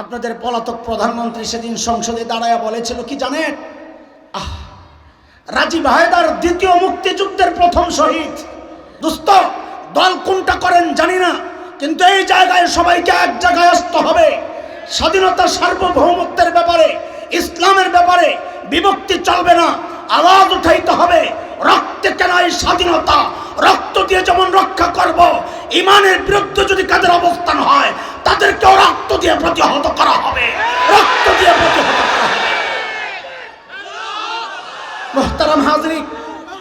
আপনাদের পলাতক প্রধানমন্ত্রী সেদিন সংসদে দাঁড়ায় বলেছিল, কি জানেন? রাজীব হায়দার দ্বিতীয় মুক্তিযুদ্ধের প্রথম শহীদ। দুস্ত দল কোনটা করেন জানি না, কিন্তু এই জায়গায় সবাইকে এক জায়গায় আসতে হবে। স্বাধীনতা সার্বভৌমত্বের ব্যাপারে, ইসলামের ব্যাপারে বিভক্তি চলবে না, আওয়াজ উঠাইতে হবে। রক্তে কেনাই স্বাধীনতা? রক্ত দিয়ে যেমন রক্ষা করব, ইমানের বিরুদ্ধে যদি কাদের অবস্থান হয় তাদেরকেও রক্ত দিয়ে প্রতিহত করা হবে। রক্ত দিয়ে প্রতিহত করা হবে। মোহতারাম হাজরি,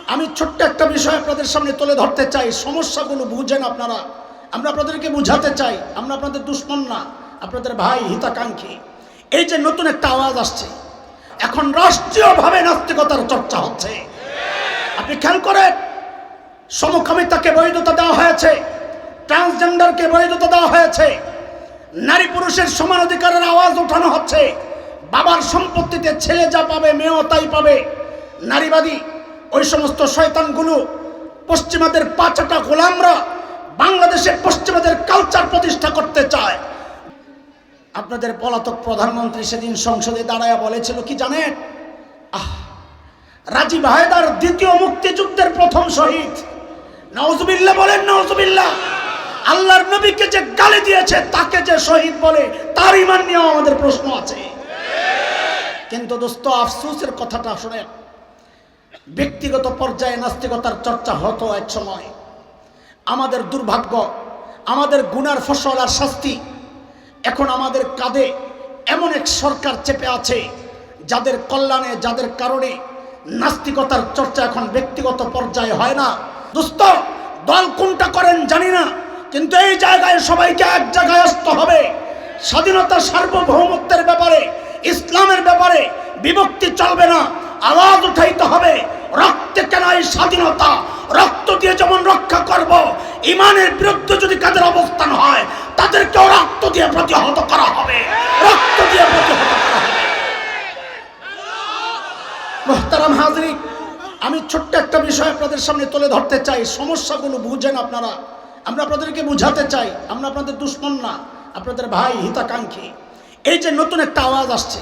আমি ছোট্ট একটা বিষয় আপনাদের সামনে তুলে ধরতে চাই। সমস্যাগুলো বুঝেন আপনারা। আমরা আপনাদেরকে বুঝাতে চাই। আমরা আপনাদের দুশ্মন না। আপনাদের ভাই হিতাকাঙ্ক্ষী। এই যে নতুন একটা আওয়াজ আসছে। এখন রাষ্ট্রীয়ভাবে নাস্তিকতার চর্চা হচ্ছে। আপনি খেয়াল করেন, সমকামিতাকে বৈধতা দেওয়া হয়েছে ট্রান্সজেন্ডারকে বৈধতা দেওয়া হয়েছে। নারী পুরুষের সমান অধিকারের আওয়াজ ওঠানো হচ্ছে। বাবার সম্পত্তিতে ছেলে যা পাবে, মেয়েও তাই পাবে। নারীবাদী, ওই সমস্ত শয়তানগুলো, পশ্চিমাদের পাঁচটা গোলামরা বাংলাদেশে পশ্চিমাদের কালচার প্রতিষ্ঠা করতে চায়। আপনাদের পলাতক প্রধানমন্ত্রী সেদিন সংসদে দাঁড়ায় বলেছিল, কি জানেন? আহ রাজীব হায়দার দ্বিতীয় মুক্তিযুদ্ধের প্রথম শহীদ। নওজুবিল্লাহ বলেন নওজুবিল্লাহ আল্লাহর নবীকে যে গালি দিয়েছে, তাকে যে শহীদ বলে, তার ইমান নিয়েও আমাদের প্রশ্ন আছে। কিন্তু দোস্ত, আফসোসের কথাটা শুনে ব্যক্তিগত পর্যায়ে নাস্তিকতার চর্চা হতো এক সময়। আমাদের দুর্ভাগ্য, আমাদের গুনার ফসল আর শাস্তি এখন আমাদের কাঁধে এমন এক সরকার চেপে আছে, যাদের কল্যাণে, যাদের কারণে নাস্তিকতার চর্চা এখন ব্যক্তিগত পর্যায়ে হয় না। দোস্ত, দল কোনটা করেন জানি না। কিন্তু এই জায়গায় সবাইকে এক জায়গায় আসতে হবে। স্বাধীনতা সার্বভৌমত্বের ব্যাপারে, ইসলামের ব্যাপারে বিভক্তি চলবে না। আওয়াজ উঠাইতে হবে, রক্তে কেনাই স্বাধীনতা? রক্ত দিয়ে যেমন রক্ষা করব, ইমানের বিরুদ্ধে যদি কাদের অবস্থান হয়, তাদেরকেও রক্ত দিয়ে প্রতিহত করা হবে। রক্ত দিয়ে প্রতিহত করা হবে। মোহতারাম হাজরি, আমি ছোট্ট একটা বিষয় আপনাদের সামনে তুলে ধরতে চাই। সমস্যাগুলো বুঝেন আপনারা। আমরা আপনাদেরকে বুঝাতে চাই, আমরা আপনাদের দুশ্মন না, আপনাদের ভাই হিতাকাঙ্ক্ষী। এই যে নতুন একটা আওয়াজ আসছে